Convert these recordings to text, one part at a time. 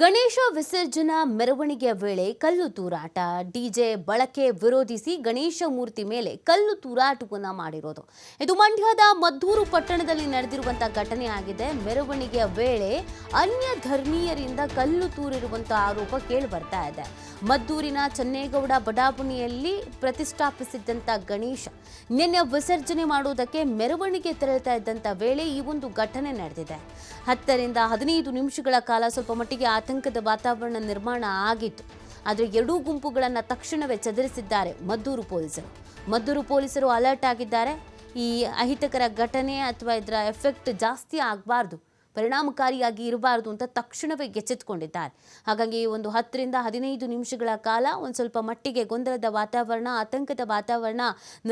ಗಣೇಶ ವಿಸರ್ಜನಾ ಮೆರವಣಿಗೆಯ ವೇಳೆ ಕಲ್ಲು ತೂರಾಟ. ಡಿಜೆ ಬಳಕೆ ವಿರೋಧಿಸಿ ಗಣೇಶ ಮೂರ್ತಿ ಮೇಲೆ ಕಲ್ಲು ತೂರಾಟವನ್ನು ಮಾಡಿರೋದು. ಇದು ಮಂಡ್ಯದ ಮದ್ದೂರು ಪಟ್ಟಣದಲ್ಲಿ ನಡೆದಿರುವಂತಹ ಘಟನೆ ಆಗಿದೆ. ಮೆರವಣಿಗೆಯ ವೇಳೆ ಅನ್ಯ ಧರ್ಮೀಯರಿಂದ ಕಲ್ಲು ತೂರಿರುವಂತಹ ಆರೋಪ ಕೇಳಿ ಬರ್ತಾ ಇದೆ. ಮದ್ದೂರಿನ ಚನ್ನೇಗೌಡ ಬಡಾವಣೆಯಲ್ಲಿ ಪ್ರತಿಷ್ಠಾಪಿಸಿದ್ದಂತ ಗಣೇಶ ನಿನ್ನೆ ವಿಸರ್ಜನೆ ಮಾಡುವುದಕ್ಕೆ ಮೆರವಣಿಗೆ ತೆರಳುತ್ತಾ ಇದ್ದಂತ ವೇಳೆ ಈ ಒಂದು ಘಟನೆ ನಡೆದಿದೆ. ಹತ್ತರಿಂದ ಹದಿನೈದು ನಿಮಿಷಗಳ ಕಾಲ ಸ್ವಲ್ಪ ಮಟ್ಟಿಗೆ ಆತಂಕದ ವಾತಾವರಣ ನಿರ್ಮಾಣ ಆಗಿತ್ತು. ಆದರೆ ಎರಡೂ ಗುಂಪುಗಳನ್ನು ತಕ್ಷಣವೇ ಚದುರಿಸಿದ್ದಾರೆ ಮದ್ದೂರು ಪೊಲೀಸರು. ಮದ್ದೂರು ಪೊಲೀಸರು ಅಲರ್ಟ್ ಆಗಿದ್ದಾರೆ. ಈ ಅಹಿತಕರ ಘಟನೆ ಅಥವಾ ಇದರ ಎಫೆಕ್ಟ್ ಜಾಸ್ತಿ ಆಗಬಾರ್ದು, ಪರಿಣಾಮಕಾರಿಯಾಗಿ ಇರಬಾರ್ದು ಅಂತ ತಕ್ಷಣವೇ ಎಚ್ಚೆತ್ತುಕೊಂಡಿದ್ದಾರೆ ಹಾಗಾಗಿ ಒಂದು ಹತ್ತರಿಂದ ಹದಿನೈದು ನಿಮಿಷಗಳ ಕಾಲ ಒಂದು ಸ್ವಲ್ಪ ಮಟ್ಟಿಗೆ ಗೊಂದಲದ ವಾತಾವರಣ, ಆತಂಕದ ವಾತಾವರಣ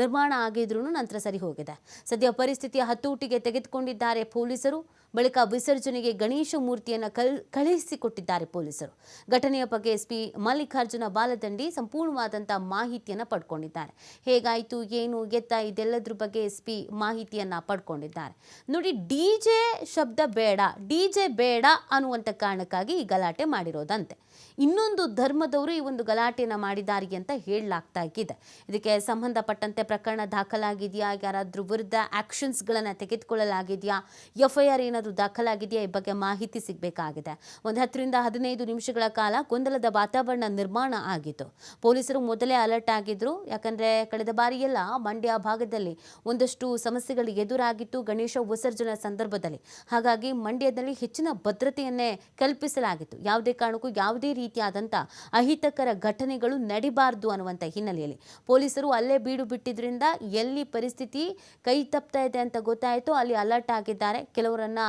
ನಿರ್ಮಾಣ ಆಗಿದ್ರೂ ನಂತರ ಸರಿ ಹೋಗಿದೆ. ಸದ್ಯ ಪರಿಸ್ಥಿತಿಯ ಹತ್ತೂಟಿಗೆ ತೆಗೆದುಕೊಂಡಿದ್ದಾರೆ ಪೊಲೀಸರು. ಬಳಿಕ ವಿಸರ್ಜನೆಗೆ ಗಣೇಶ ಮೂರ್ತಿಯನ್ನು ಕಲ್, ಕಳುಹಿಸಿಕೊಟ್ಟಿದ್ದಾರೆ ಪೊಲೀಸರು. ಘಟನೆಯ ಬಗ್ಗೆ ಎಸ್ಪಿ ಮಲ್ಲಿಕಾರ್ಜುನ ಬಾಲದಂಡಿ ಸಂಪೂರ್ಣವಾದಂಥ ಮಾಹಿತಿಯನ್ನು ಪಡ್ಕೊಂಡಿದ್ದಾರೆ. ಹೇಗಾಯಿತು, ಏನು, ಎತ್ತ, ಇದೆಲ್ಲದ್ರ ಬಗ್ಗೆ ಎಸ್ಪಿ ಮಾಹಿತಿಯನ್ನ ಪಡ್ಕೊಂಡಿದ್ದಾರೆ. ನೋಡಿ, ಡಿ ಜೆ ಶಬ್ದ ಬೇಡ, ಡಿ ಜೆ ಬೇಡ ಅನ್ನುವಂಥ ಕಾರಣಕ್ಕಾಗಿ ಈ ಗಲಾಟೆ ಮಾಡಿರೋದಂತೆ. ಇನ್ನೊಂದು ಧರ್ಮದವರು ಈ ಒಂದು ಗಲಾಟೆಯನ್ನು ಮಾಡಿದ್ದಾರೆ ಅಂತ ಹೇಳಲಾಗ್ತಾ ಇದೆ. ಇದಕ್ಕೆ ಸಂಬಂಧಪಟ್ಟಂತೆ ಪ್ರಕರಣ ದಾಖಲಾಗಿದೆಯಾ, ಯಾರಾದ್ರೂ ವಿರುದ್ಧ ಆಕ್ಷನ್ಸ್ಗಳನ್ನು ತೆಗೆದುಕೊಳ್ಳಲಾಗಿದೆಯಾ, ಎಫ್ ಐ ಆರ್ ಏನಾದರೂ ದಾಖಲಾಗಿದೆಯಾ ಈ ಬಗ್ಗೆ ಮಾಹಿತಿ ಸಿಗಬೇಕಾಗಿದೆ. ಒಂದು ಹತ್ತರಿಂದ ಹದಿನೈದು ನಿಮಿಷಗಳ ಕಾಲ ಗೊಂದಲದ ವಾತಾವರಣ ನಿರ್ಮಾಣ ಆಗಿತ್ತು. ಪೊಲೀಸರು ಮೊದಲೇ ಅಲರ್ಟ್ ಆಗಿದ್ರು. ಯಾಕಂದ್ರೆ ಕಳೆದ ಬಾರಿಯೆಲ್ಲ ಮಂಡ್ಯ ಭಾಗದಲ್ಲಿ ಒಂದಷ್ಟು ಸಮಸ್ಯೆಗಳು ಎದುರಾಗಿತ್ತು ಗಣೇಶ ವಿಸರ್ಜನೆ ಸಂದರ್ಭದಲ್ಲಿ. ಹಾಗಾಗಿ ಮಂಡ್ಯದಲ್ಲಿ ಹೆಚ್ಚಿನ ಭದ್ರತೆಯನ್ನೇ ಕಲ್ಪಿಸಲಾಗಿತ್ತು. ಯಾವುದೇ ಕಾರಣಕ್ಕೂ ಯಾವುದೇ ರೀತಿಯಾದಂಥ ಅಹಿತಕರ ಘಟನೆಗಳು ನಡಿಬಾರದು ಅನ್ನುವಂಥ ಹಿನ್ನೆಲೆಯಲ್ಲಿ ಪೊಲೀಸರು ಅಲ್ಲೇ ಬೀಡು ಬಿಟ್ಟಿದ್ರಿಂದ ಎಲ್ಲಿ ಪರಿಸ್ಥಿತಿ ಕೈ ತಪ್ತಾ ಇದೆ ಅಂತ ಗೊತ್ತಾಯಿತು. ಅಲ್ಲಿ ಅಲರ್ಟ್ ಆಗಿದ್ದಾರೆ. ಕೆಲವರನ್ನ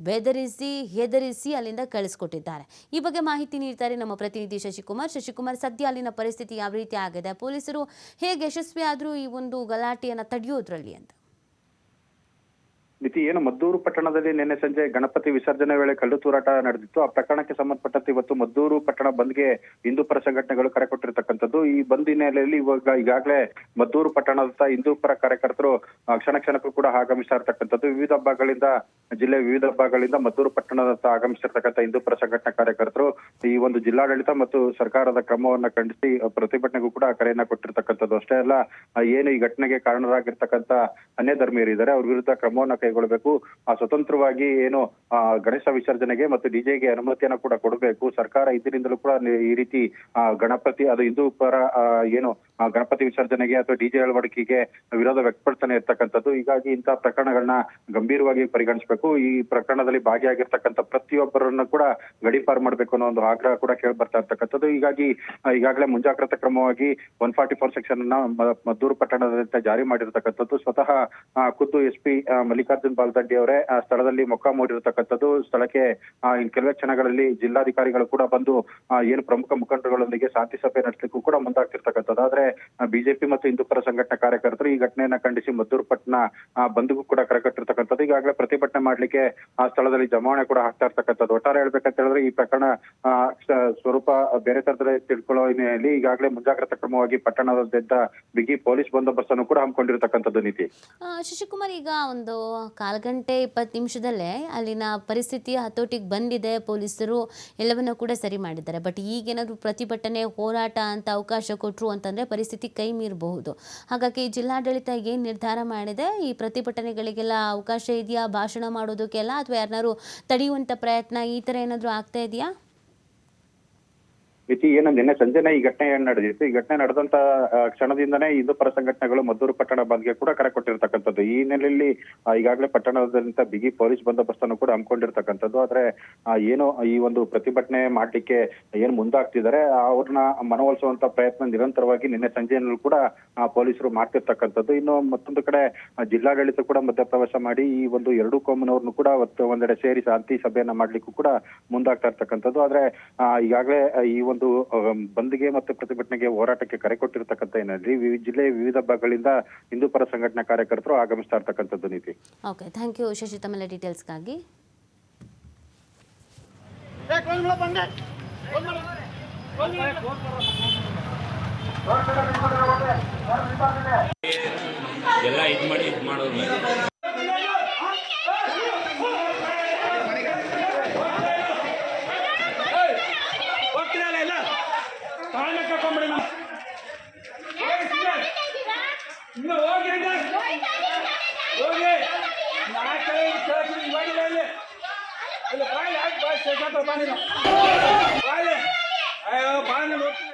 ಬೆದರಿಸಿ, ಹೆದರಿಸಿ ಅಲ್ಲಿಂದ ಕಳಿಸ್ಕೊಟ್ಟಿದ್ದಾರೆ. ಈ ಬಗ್ಗೆ ಮಾಹಿತಿ ನೀಡ್ತಾರೆ ನಮ್ಮ ಪ್ರತಿನಿಧಿ ಶಶಿಕುಮಾರ್. ಶಶಿಕುಮಾರ್, ಸದ್ಯ ಅಲ್ಲಿನ ಪರಿಸ್ಥಿತಿ ಯಾವ ರೀತಿ ಆಗಿದೆ? ಪೊಲೀಸರು ಹೇಗೆ ಯಶಸ್ವಿಯಾದರೂ ಈ ಒಂದು ಗಲಾಟೆಯನ್ನು ತಡೆಯೋದ್ರಲ್ಲಿ ಅಂತ. ಮಿತಿ ಏನು? ಮದ್ದೂರು ಪಟ್ಟಣದಲ್ಲಿ ನಿನ್ನೆ ಸಂಜೆ ಗಣಪತಿ ವಿಸರ್ಜನೆ ವೇಳೆ ಕಲ್ಲು ತೂರಾಟ ನಡೆದಿತ್ತು. ಆ ಪ್ರಕರಣಕ್ಕೆ ಸಂಬಂಧಪಟ್ಟಂತೆ ಇವತ್ತು ಮದ್ದೂರು ಪಟ್ಟಣ ಬಂದ್ಗೆ ಹಿಂದೂ ಪರ ಸಂಘಟನೆಗಳು ಕರೆ ಕೊಟ್ಟಿರ್ತಕ್ಕಂಥದ್ದು. ಈ ಬಂದ್ ಹಿನ್ನೆಲೆಯಲ್ಲಿ ಇವಾಗ ಈಗಾಗಲೇ ಮದ್ದೂರು ಪಟ್ಟಣದ ಹಿಂದೂ ಪರ ಕಾರ್ಯಕರ್ತರು ಕ್ಷಣ ಕ್ಷಣಕ್ಕೂ ಕೂಡ ಆಗಮಿಸ್ತಾ ಇರ್ತಕ್ಕಂಥದ್ದು. ವಿವಿಧ ಭಾಗಗಳಿಂದ, ಜಿಲ್ಲೆ ವಿವಿಧ ಭಾಗಗಳಿಂದ ಮದ್ದೂರು ಪಟ್ಟಣದತ್ತ ಆಗಮಿಸಿರ್ತಕ್ಕಂಥ ಹಿಂದೂ ಪರ ಸಂಘಟನಾ ಕಾರ್ಯಕರ್ತರು ಈ ಒಂದು ಜಿಲ್ಲಾಡಳಿತ ಮತ್ತು ಸರ್ಕಾರದ ಕ್ರಮವನ್ನ ಖಂಡಿಸಿ ಪ್ರತಿಭಟನೆಗೂ ಕೂಡ ಕರೆಯನ್ನ ಕೊಟ್ಟಿರ್ತಕ್ಕಂಥದ್ದು ಅಷ್ಟೇ ಅಲ್ಲ. ಏನು ಈ ಘಟನೆಗೆ ಕಾರಣರಾಗಿರ್ತಕ್ಕಂಥ ಅನ್ಯ ಧರ್ಮೀಯರಿದ್ದಾರೆ ಅವ್ರ ವಿರುದ್ಧ ಕ್ರಮವನ್ನ ಕೈಗೊಳ್ಳಬೇಕು. ಸ್ವತಂತ್ರವಾಗಿ ಏನು ಗಣೇಶ ವಿಸರ್ಜನೆಗೆ ಮತ್ತು ಡಿಜೆಗೆ ಅನುಮತಿಯನ್ನ ಕೂಡ ಕೊಡಬೇಕು. ಸರ್ಕಾರ ಇದರಿಂದಲೂ ಕೂಡ ಈ ರೀತಿ ಗಣಪತಿ, ಅದು ಹಿಂದೂ ಪರ ಏನು ಗಣಪತಿ ವಿಸರ್ಜನೆಗೆ ಅಥವಾ ಡಿಜೆ ಅಳವಡಿಕೆಗೆ ವಿರೋಧ ವ್ಯಕ್ತಪಡಿಸ್ತಾನೆ ಇರ್ತಕ್ಕಂಥದ್ದು. ಹೀಗಾಗಿ ಇಂತಹ ಪ್ರಕರಣಗಳನ್ನ ಗಂಭೀರವಾಗಿ ಪರಿಗಣಿಸಬೇಕು. ಈ ಪ್ರಕರಣದಲ್ಲಿ ಭಾಗಿಯಾಗಿರ್ತಕ್ಕಂಥ ಪ್ರತಿಯೊಬ್ಬರನ್ನು ಕೂಡ ಗಡಿಪಾರು ಮಾಡಬೇಕು ಅನ್ನೋ ಒಂದು ಆಗ್ರಹ ಕೂಡ ಕೇಳಿ ಬರ್ತಾ ಇರ್ತಕ್ಕಂಥದ್ದು. ಹೀಗಾಗಿ ಈಗಾಗಲೇ ಮುಂಜಾಗ್ರತಾ ಕ್ರಮವಾಗಿ ಒನ್ ಫಾರ್ಟಿ ಫೋರ್ ಸೆಕ್ಷನ್ ಅನ್ನ ಮದ್ದೂರು ಪಟ್ಟಣದಿಂದ ಜಾರಿ ಮಾಡಿರ್ತಕ್ಕಂಥದ್ದು. ಸ್ವತಃ ಖುದ್ದು ಎಸ್ ಪಿ ಬಾಲ್ದಂಡಿ ಅವರೇ ಸ್ಥಳದಲ್ಲಿ ಮೊಕ್ಕ ಮೂಡಿರತಕ್ಕಂಥದ್ದು. ಸ್ಥಳಕ್ಕೆ ಕೆಲವೇ ಕ್ಷಣಗಳಲ್ಲಿ ಜಿಲ್ಲಾಧಿಕಾರಿಗಳು ಕೂಡ ಬಂದು ಏನು ಪ್ರಮುಖ ಮುಖಂಡರುಗಳೊಂದಿಗೆ ಶಾಂತಿ ಸಭೆ ನಡೆಸಲಿಕ್ಕೂ ಕೂಡ ಮುಂದಾಗ್ತಿರ್ತಕ್ಕಂಥದ್ದು. ಆದ್ರೆ ಬಿಜೆಪಿ ಮತ್ತು ಹಿಂದೂಪರ ಸಂಘಟನಾ ಕಾರ್ಯಕರ್ತರು ಈ ಘಟನೆಯನ್ನ ಖಂಡಿಸಿ ಮದ್ದೂರು ಪಟ್ಟಣ ಬಂದ್ಗೂ ಕೂಡ ಕರೆಕಟ್ಟಿರ್ತಕ್ಕಂಥದ್ದು. ಈಗಾಗಲೇ ಪ್ರತಿಭಟನೆ ಮಾಡ್ಲಿಕ್ಕೆ ಆ ಸ್ಥಳದಲ್ಲಿ ಜಮಾವಣೆ ಕೂಡ ಆಗ್ತಾ ಇರ್ತಕ್ಕಂಥದ್ದು. ಒಟ್ಟಾರೆ ಹೇಳ್ಬೇಕಂತ ಹೇಳಿದ್ರೆ, ಈ ಪ್ರಕರಣ ಸ್ವರೂಪ ಬೇರೆ ತರದಲ್ಲಿ ತಿಳ್ಕೊಳ್ಳೋ ಹಿನ್ನೆಲೆಯಲ್ಲಿ ಈಗಾಗಲೇ ಮುಂಜಾಗ್ರತಾ ಕ್ರಮವಾಗಿ ಪಟ್ಟಣದಾದ್ಯಂತ ಬಿಗಿ ಪೊಲೀಸ್ ಬಂದೋಬಸ್ತ್ ಅನ್ನು ಕೂಡ ಹಮ್ಮಿಕೊಂಡಿರ್ತಕ್ಕಂಥದ್ದು ನೀತಿ. ಶಶಿಕುಮಾರ್, ಈಗ ಒಂದು ಕಾಲು ಗಂಟೆ ಇಪ್ಪತ್ತು ನಿಮಿಷದಲ್ಲೇ ಅಲ್ಲಿನ ಪರಿಸ್ಥಿತಿ ಹತೋಟಿಗೆ ಬಂದಿದೆ. ಪೊಲೀಸರು ಎಲ್ಲವನ್ನೂ ಕೂಡ ಸರಿ ಮಾಡಿದ್ದಾರೆ. ಬಟ್ ಈಗೇನಾದರೂ ಪ್ರತಿಭಟನೆ, ಹೋರಾಟ ಅಂತ ಅವಕಾಶ ಕೊಟ್ಟರು ಅಂತಂದರೆ ಪರಿಸ್ಥಿತಿ ಕೈ ಮೀರಬಹುದು. ಹಾಗಾಗಿ ಜಿಲ್ಲಾಡಳಿತ ಏನು ನಿರ್ಧಾರ ಮಾಡಿದೆ? ಈ ಪ್ರತಿಭಟನೆಗಳಿಗೆಲ್ಲ ಅವಕಾಶ ಇದೆಯಾ? ಭಾಷಣ ಮಾಡೋದಕ್ಕೆಲ್ಲ ಅಥವಾ ಯಾರನ್ನಾರು ತಡೆಯುವಂಥ ಪ್ರಯತ್ನ ಈ ಥರ ಏನಾದರೂ ಆಗ್ತಾ ಇದೆಯಾ? ಮಿತಿ ಏನು, ನಿನ್ನೆ ಸಂಜೆನೆ ಈ ಘಟನೆ ಏನ್ ನಡೆದಿತ್ತು? ಈ ಘಟನೆ ನಡೆದಂತ ಕ್ಷಣದಿಂದನೇ ಹಿಂದೂ ಪರ ಸಂಘಟನೆಗಳು ಮದ್ದೂರು ಪಟ್ಟಣ ಬಂದ್ಗೆ ಕೂಡ ಕರೆ ಕೊಟ್ಟಿರ್ತಕ್ಕಂಥದ್ದು. ಈ ಹಿನ್ನೆಲೆಯಲ್ಲಿ ಈಗಾಗಲೇ ಪಟ್ಟಣದಂತ ಬಿಗಿ ಪೊಲೀಸ್ ಬಂದೋಬಸ್ತ್ ಅನ್ನು ಕೂಡ ಹಮ್ಮಿಕೊಂಡಿರ್ತಕ್ಕಂಥದ್ದು. ಆದ್ರೆ ಏನು, ಈ ಒಂದು ಪ್ರತಿಭಟನೆ ಮಾಡ್ಲಿಕ್ಕೆ ಏನ್ ಮುಂದಾಗ್ತಿದ್ದಾರೆ, ಅವ್ರನ್ನ ಮನವೊಲಿಸುವಂತ ಪ್ರಯತ್ನ ನಿರಂತರವಾಗಿ ನಿನ್ನೆ ಸಂಜೆಯಲ್ಲೂ ಕೂಡ ಪೊಲೀಸರು ಮಾಡ್ತಿರ್ತಕ್ಕಂಥದ್ದು. ಇನ್ನು ಮತ್ತೊಂದು ಕಡೆ ಜಿಲ್ಲಾಡಳಿತ ಕೂಡ ಮಧ್ಯಪ್ರವೇಶ ಮಾಡಿ, ಈ ಒಂದು ಎರಡು ಕೋಮನವ್ರನ್ನು ಕೂಡ ಒಂದೆಡೆ ಸೇರಿ ಶಾಂತಿ ಸಭೆಯನ್ನ ಮಾಡ್ಲಿಕ್ಕೂ ಕೂಡ ಮುಂದಾಗ್ತಾ ಇರ್ತಕ್ಕಂಥದ್ದು. ಆದ್ರೆ ಈಗಾಗಲೇ ಈ ಒಂದು ಅಮ್, ಬಂದ್ಗೆ ಮತ್ತು ಪ್ರತಿಭಟನೆಗೆ ಹೋರಾಟಕ್ಕೆ ಕರೆ ಕೊಟ್ಟಿರತಕ್ಕಂಥ ಹಿನ್ನೆಲೆಯಲ್ಲಿ ಜಿಲ್ಲೆ ಜಿಲ್ಲೆಯ ವಿವಿಧ ಭಾಗಗಳಿಂದ ಹಿಂದೂ ಪರ ಸಂಘಟನಾ ಕಾರ್ಯಕರ್ತರು ಆಗಮಿಸ್ತಾ ಇರ್ತಕ್ಕಂಥದ್ದು ನೀತಿ. ಓಕೆ ಥ್ಯಾಂಕ್ ಯು ಶಶಿ ತಮ್ಮೆಲ್ಲ ಡೀಟೇಲ್ಸ್ಗಾಗಿ ಎಲ್ಲ ಇದು ಮಾಡಿ ಇದು ಮಾಡೋದು એટલે પાણી આજ બાદ શેખા તો પાણી પાણી આયો પાણી